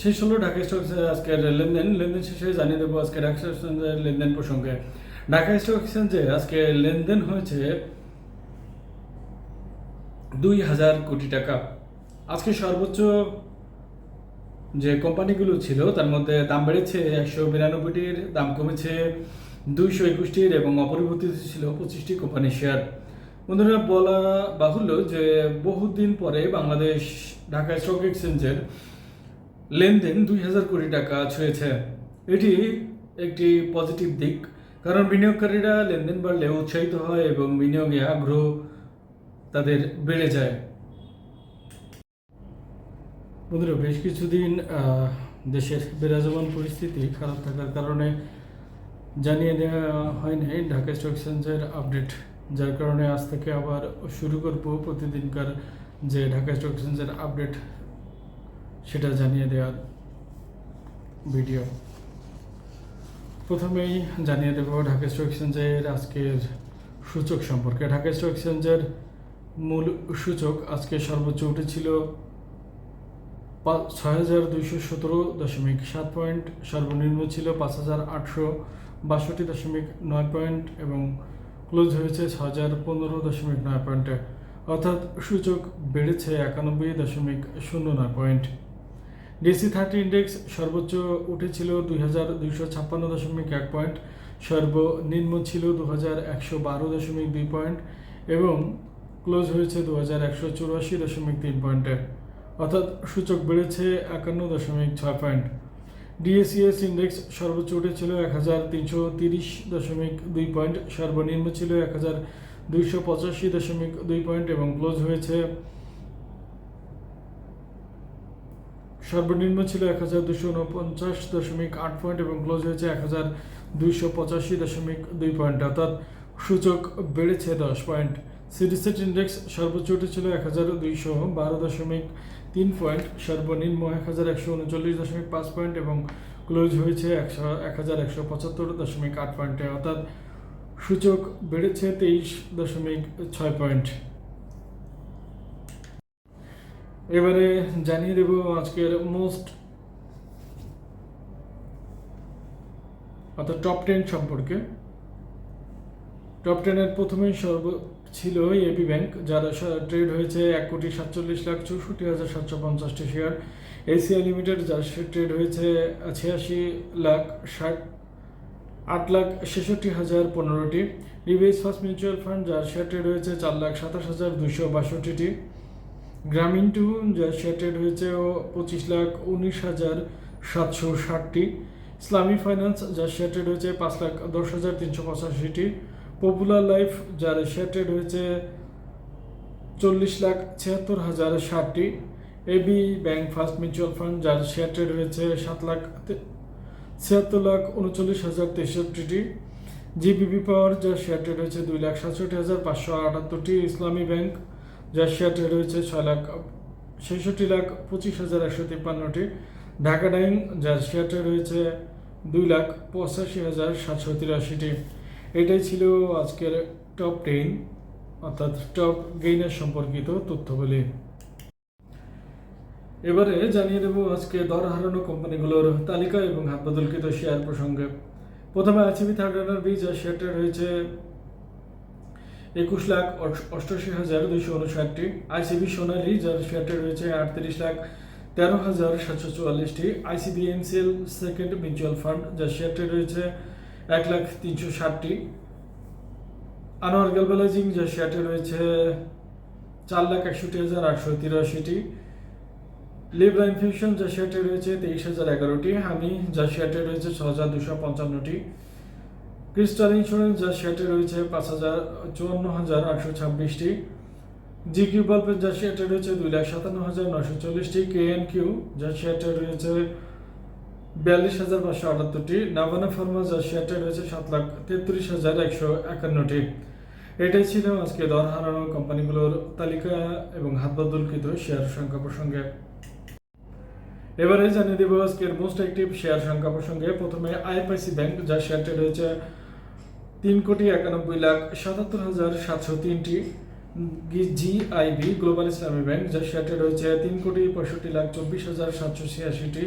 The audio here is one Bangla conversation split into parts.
শেষ হলো ঢাকা স্টক আজকের লেনদেন লেনদেন শেষে জানিয়ে দেবো আজকে ঢাকা স্টক এক্সচেঞ্জের লেনদেন প্রসঙ্গে। ঢাকা স্টক এক্সচেঞ্জে আজকে লেনদেন হয়েছে দুই হাজার কোটি টাকা। আজকে সর্বোচ্চ যে কোম্পানিগুলো ছিল, তার মধ্যে দাম বেড়েছে একশো বিরানব্বইটির, দাম কমেছে দুইশো একুশটির এবং অপরিবর্তিত ছিল পঁচিশটি কোম্পানির শেয়ার। বন্ধুরা, বলা বাহুল্য যে বহুদিন পরে বাংলাদেশ ঢাকা স্টক এক্সচেঞ্জের লেনদেন দুই হাজার কোটি টাকা ছুঁয়েছে। এটি একটি পজিটিভ দিক, কারণ বিনিয়োগকারীরা লেনদেন বাড়লে উৎসাহিত হয় এবং বিনিয়োগে আগ্রহ তাদের বেড়ে যায়। বন্ধুরা, বেশ কিছুদিন দেশের বিরাজমান পরিস্থিতি খারাপ থাকার কারণে জানিয়ে দেওয়া হয়নি ঢাকা স্টক এক্সচেঞ্জের আপডেট, যার কারণে আজ থেকে আবার শুরু করব প্রতিদিনকার যে ঢাকা স্টক এক্সচেঞ্জের আপডেট। সেটা জানিয়ে দেওয়ার ভিডিও। প্রথমেই জানিয়ে দেব ঢাকা স্টক এক্সচেঞ্জের আজকের সূচক সম্পর্কে। ঢাকা স্টক এক্সচেঞ্জের মূল সূচক আজকে সর্বোচ্চ উঠেছিল ছয় হাজার দুইশো সতেরো দশমিক সাত পয়েন্ট, সর্বনিম্ন ছিল পাঁচ হাজার আটশো বাষট্টি দশমিক নয় পয়েন্ট এবং ক্লোজ হয়েছে ছ হাজার পনেরো দশমিক নয় পয়েন্টে। অর্থাৎ সূচক বেড়েছে একানব্বই দশমিক শূন্য নয় পয়েন্ট। ডিসি থার্টি ইন্ডেক্স সর্বোচ্চ উঠেছিল দুই হাজার দুইশো ছাপ্পান্ন দশমিক এক পয়েন্ট, সর্বনিম্ন ছিল দু হাজার একশো বারো দশমিক দুই পয়েন্ট এবং ক্লোজ হয়েছে দু হাজার একশো চুরাশি দশমিক তিন পয়েন্টে। অর্থাৎ সূচক বেড়েছে একান্ন দশমিক ছয় পয়েন্ট। ডিএসিএস ইন্ডেক্স সর্বোচ্চ উঠেছিল এক হাজার তিনশো তিরিশ দশমিক দুই পয়েন্ট, সর্বনিম্ন ছিল এক হাজার দুইশো পঁচাশি দশমিক দুই পয়েন্ট এবং ক্লোজ হয়েছে সর্বনিম্ন ছিল এক হাজার দুশো উনপঞ্চাশ দশমিক আট পয়েন্ট এবং ক্লোজ হয়েছে এক হাজার দুইশো পঁচাশি দশমিক দুই পয়েন্ট। অর্থাৎ সূচক বেড়েছে দশ পয়েন্ট। সিডিসেট ইন্ডেক্স সর্বোচ্চ উঠেছিল এক হাজার দুইশো বারো দশমিক তিন পয়েন্ট, সর্বনিম্ন এক হাজার একশো উনচল্লিশ দশমিক পাঁচ পয়েন্ট এবং ক্লোজ হয়েছে একশো এক হাজার একশো পঁচাত্তর দশমিক আট পয়েন্টে। অর্থাৎ সূচক বেড়েছে তেইশ দশমিক ছয় পয়েন্ট। এবারে জানিয়ে দেব আজকের মোস্ট অর্থাৎ টপ টেন সম্পর্কে। টপ টেনের প্রথমেই সর্ব ছিল এবি ব্যাংক যার ট্রেড হয়েছে এক কোটি সাতচল্লিশ লাখ চৌষট্টি হাজার সাতশো পঞ্চাশটি শেয়ার এসিআই লিমিটেড যার ট্রেড হয়েছে ছিয়াশি লাখ ষাট, আট লাখ ছেষট্টি হাজার পনেরোটি। রিবেস ফার্স্ট মিউচুয়াল ফান্ড যার শেয়ার ট্রেড হয়েছে চার লাখ সাতাশ হাজার দুশো বাষট্টিটি। গ্রামীণ টু যার শেয়ার হয়েছে পঁচিশ লাখ উনিশ হাজার সাতশো ষাটটি। ইসলামী ফাইন্যান্স যার শেয়ার হয়েছে পাঁচ লাখ দশ হাজার তিনশো পঁচাশিটি। পপুলার লাইফ যার শেয়ার হয়েছে চল্লিশ লাখ ছিয়াত্তর হাজার ষাটটি। AB bank first mutual fund যার শেয়ার হয়েছে সাত লাখ ছিয়াত্তর লাখ উনচল্লিশ হাজার তেষট্টিটি। জিবিপি পাওয়ার যার শেয়ার হয়েছে দুই লাখ সাতষট্টি হাজার পাঁচশো আটাত্তরটি। ইসলামী ব্যাংক যার শেয়ার ট্রেড হয়েছে ছয় লাখ, ছেষট্টি লাখ পঁচিশ হাজার একশো তিপ্পান্নটি। ঢাকা ডাইং যার ট্রেড হয়েছে দুই লাখ পঁচাশি হাজার সাতশো তিরাশিটি। এটাই ছিল আজকের টপ টেন, অর্থাৎ টপ গেইনের সম্পর্কিত তথ্যগুলি। এবারে জানিয়ে দেব আজকে দর হারানো কোম্পানিগুলোর তালিকা এবং হাত বদলকৃত শেয়ার প্রসঙ্গে। প্রথমে আইসিবি থার্ড বি যার শেয়ারটা রয়েছে একুশ লাখ অষ্ট- অষ্টাশি হাজার দুইশো উনষাটটি। আইসিবি সোনালী, যার শেয়ারটা রয়েছে আটত্রিশ লাখ তেরো হাজার সাতশো চুয়াল্লিশটি। ICB NCL second mutual fund যার শেয়ারটা রয়েছে এক লাখ তিনশো ষাটটি। আনোয়ার গ্যালবালাইজিং যার শেয়ারটা রয়েছে চার লাখ একষট্টি হাজার আটশো তিরাশিটি। লিবরা ইনফিউশন যার শেয়ারটা রয়েছে তেইশ হাজার এগারোটি। হামি যার শেয়ারটা রয়েছে ছ হাজার দুশো পঞ্চান্নটি। ক্রিস্টাল ইন্স্যুরেন্স যার শেয়ারটা রয়েছে পাঁচ হাজার, চুয়ান্ন হাজার আটশো ছাব্বিশটি। জি কিউ বাল্বের যার শেয়ারটা রয়েছে দুই লাখ সাতান্ন হাজার নশো চল্লিশটি। কে এন কিউ যার শেয়ারটা রয়েছে বিয়াল্লিশ হাজার পাঁচশো আটাত্তরটি। নাভানা ফার্মা যার শেয়ারটা রয়েছে সাত লাখ তেত্রিশ হাজার একশো একান্নটি। এটাই ছিল আজকে দর হারানো কোম্পানিগুলোর তালিকা এবং হাত বদলকৃত শেয়ার সংখ্যা প্রসঙ্গে। এবারে জানিয়ে দেব আজকের মোস্ট অ্যাক্টিভ শেয়ার সংখ্যা প্রসঙ্গে। প্রথমে আইএফআইসি ব্যাংক যার শেয়ারটা রয়েছে তিন কোটি একানব্বই লাখ সাতাত্তর হাজার সাতশো তিনটি জিআইবি গ্লোবাল ইসলামী ব্যাংক যার শেয়ারটি রয়েছে তিন কোটি পঁয়ষট্টি লাখ চব্বিশ হাজার সাতশো ছিয়াশিটি।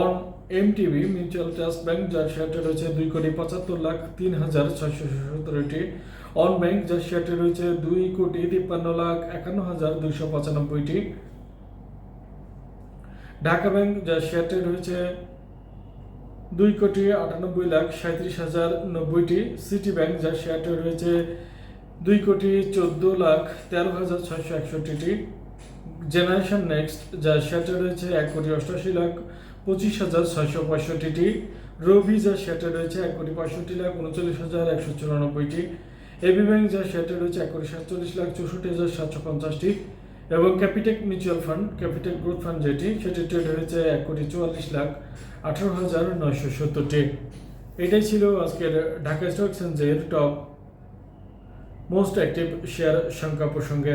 অন এমটিবি মিউচুয়াল ট্রাস্ট ব্যাংক যার শেয়ারটি রয়েছে দুই কোটি পঁচাত্তর লাখ তিন হাজার ছয়শো সতেরোটি অন ব্যাংক যার শেয়ারটি রয়েছে দুই কোটি তিপ্পান্ন লাখ একান্ন হাজার দুইশো পঁচানব্বইটি। ঢাকা ব্যাংক যার শেয়ারটি রয়েছে দুই কোটি আটানব্বই লাখ সাঁত্রিশ হাজার নব্বইটি সিটি ব্যাংক যার শেয়ারটি রয়েছে দুই কোটি চোদ্দ লাখ তেরো হাজার ছয়শো একষট্টিটি। জেনারেশন নেক্সট যার শেয়ারটি রয়েছে এক কোটি অষ্টাশি লাখ পঁচিশ হাজার ছয়শো পঁয়ষট্টিটি। রবি যার শেয়ারটি রয়েছে এক কোটি পঁয়ষট্টি লাখ উনচল্লিশ হাজার একশো চুরানব্বইটি। এবি ব্যাংক যার শেয়ারটি রয়েছে এক কোটি সাতচল্লিশ লাখ চৌষট্টি হাজার সাতশো পঞ্চাশটি। এবং Capitec mutual fund Capitec growth fund যেটি, সেটি ট্রেড হয়েছে এক কোটি চুয়াল্লিশ লাখ আঠারো হাজার নয়শো সত্তরটি। এটাই ছিল আজকের ঢাকা স্টক এক্সচেঞ্জের টপ মোস্ট অ্যাক্টিভ শেয়ার সংখ্যা প্রসঙ্গে।